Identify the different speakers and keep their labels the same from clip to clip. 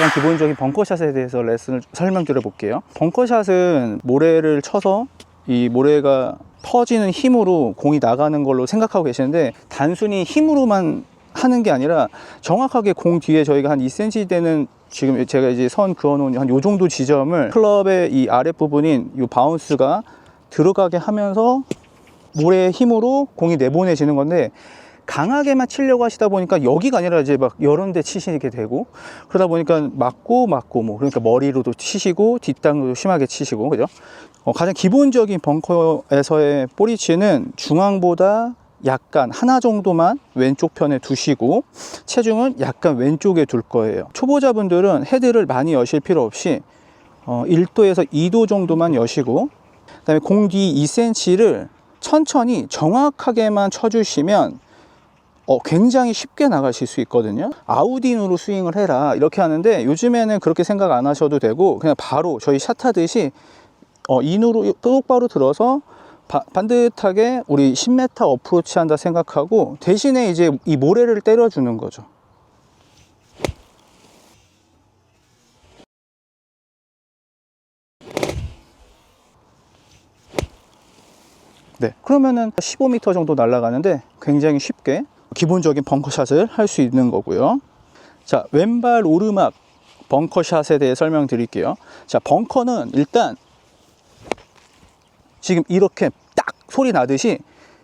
Speaker 1: 가장 기본적인 벙커샷에 대해서 레슨을 설명드려 볼게요. 벙커샷은 모래를 쳐서 이 모래가 터지는 힘으로 공이 나가는 걸로 생각하고 계시는데 단순히 힘으로만 하는 게 아니라 정확하게 공 뒤에 저희가 한 2cm 되는 지금 제가 이제 선 그어놓은 한 요 정도 지점을 클럽의 이 아랫부분인 이 바운스가 들어가게 하면서 모래의 힘으로 공이 내보내지는 건데 강하게만 치려고 하시다 보니까 여기가 아니라 이제 막 여러 데 치시게 되고 그러다 보니까 맞고 맞고 뭐 그러니까 머리로도 치시고 뒷땅으로도 심하게 치시고 그죠? 어, 가장 기본적인 벙커에서의 볼리치는 중앙보다 약간 하나 정도만 왼쪽 편에 두시고 체중은 약간 왼쪽에 둘 거예요. 초보자분들은 헤드를 많이 여실 필요 없이 어, 1도에서 2도 정도만 여시고 그 다음에 공뒤 2cm를 천천히 정확하게만 쳐주시면 어, 굉장히 쉽게 나가실 수 있거든요. 아웃인으로 스윙을 해라 이렇게 하는데 요즘에는 그렇게 생각 안 하셔도 되고 그냥 바로 저희 샷 하듯이 어, 인으로 똑바로 들어서 바- 반듯하게 우리 10m 어프로치 한다 생각하고 대신에 이제 이 모래를 때려주는 거죠. 네, 그러면은 15m 정도 날아가는데 굉장히 쉽게 기본적인 벙커샷을 할 수 있는 거고요. 자, 왼발 오르막 벙커샷에 대해 설명드릴게요. 자, 벙커는 일단 지금 이렇게 딱 소리 나듯이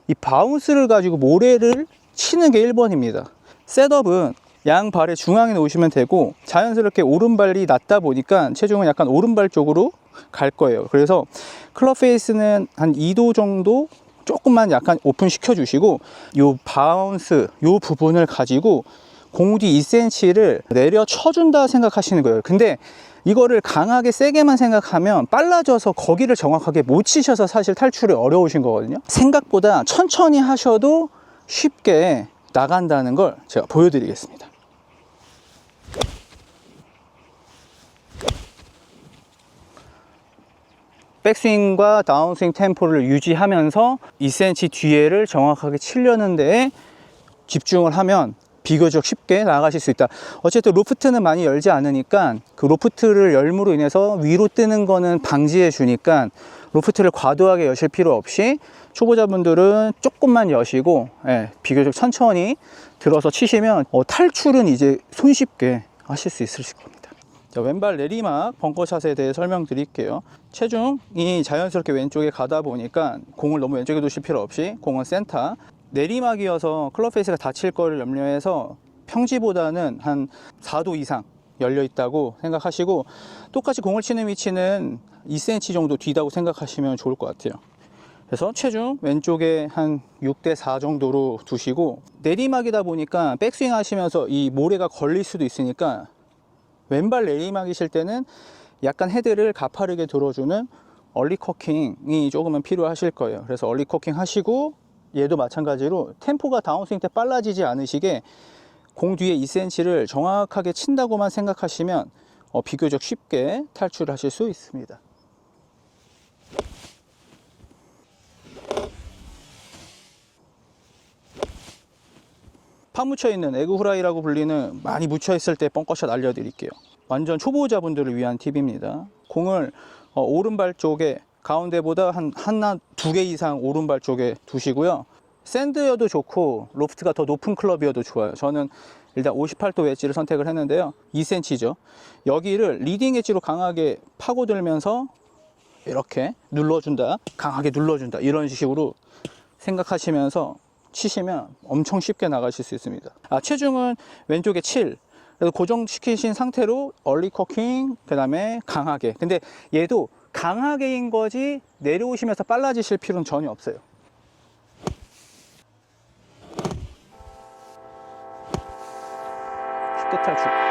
Speaker 1: 이 바운스를 가지고 모래를 치는 게 1번입니다. 셋업은 양 발의 중앙에 놓으시면 되고 자연스럽게 오른발이 낮다 보니까 체중은 약간 오른발 쪽으로 갈 거예요. 그래서 클럽 페이스는 한 2도 정도 조금만 약간 오픈 시켜 주시고 요 바운스 요 부분을 가지고 공 뒤 2cm를 내려 쳐준다 생각하시는 거예요. 근데 이거를 강하게 세게만 생각하면 빨라져서 거기를 정확하게 못 치셔서 사실 탈출이 어려우신 거거든요. 생각보다 천천히 하셔도 쉽게 나간다는 걸 제가 보여드리겠습니다. 백스윙과 다운스윙 템포를 유지하면서 2cm 뒤에를 정확하게 치려는 데에 집중을 하면 비교적 쉽게 나가실 수 있다. 어쨌든 로프트는 많이 열지 않으니까 그 로프트를 열므로 인해서 위로 뜨는 거는 방지해 주니까 로프트를 과도하게 여실 필요 없이 초보자분들은 조금만 여시고 예, 비교적 천천히 들어서 치시면 어, 탈출은 이제 손쉽게 하실 수 있으실 겁니다. 자, 왼발 내리막 벙커샷에 대해 설명드릴게요. 체중이 자연스럽게 왼쪽에 가다 보니까 공을 너무 왼쪽에 두실 필요 없이 공은 센터. 내리막이어서 클럽 페이스가 닫힐 거를 염려해서 평지보다는 한 4도 이상 열려 있다고 생각하시고 똑같이 공을 치는 위치는 2cm 정도 뒤다고 생각하시면 좋을 것 같아요. 그래서 체중 왼쪽에 한 6대 4 정도로 두시고 내리막이다 보니까 백스윙 하시면서 이 모래가 걸릴 수도 있으니까 왼발 내리막이 실 때는 약간 헤드를 가파르게 들어주는 얼리 커킹이 조금은 필요하실 거예요. 그래서 얼리 커킹 하시고 얘도 마찬가지로 템포가 다운스윙 때 빨라지지 않으시게 공 뒤에 2cm를 정확하게 친다고만 생각하시면 어, 비교적 쉽게 탈출하실 수 있습니다. 파묻혀 있는 에그 후라이라고 불리는 많이 묻혀 있을 때 뻥커샷 알려드릴게요. 완전 초보자분들을 위한 팁입니다. 공을 어, 오른발 쪽에 가운데보다 한 하나 두 개 이상 오른발 쪽에 두시고요. 샌드여도 좋고 로프트가 더 높은 클럽이어도 좋아요. 저는 일단 58도 웨지를 선택을 했는데요. 2cm죠. 여기를 리딩 웨지로 강하게 파고들면서 이렇게 눌러준다, 강하게 눌러준다 이런 식으로 생각하시면서 치시면 엄청 쉽게 나가실 수 있습니다. 아, 체중은 왼쪽에 7. 그래서 고정시키신 상태로 얼리 커킹, 그 다음에 강하게. 근데 얘도 강하게인 거지 내려오시면서 빨라지실 필요는 전혀 없어요. 쉽게 탈출.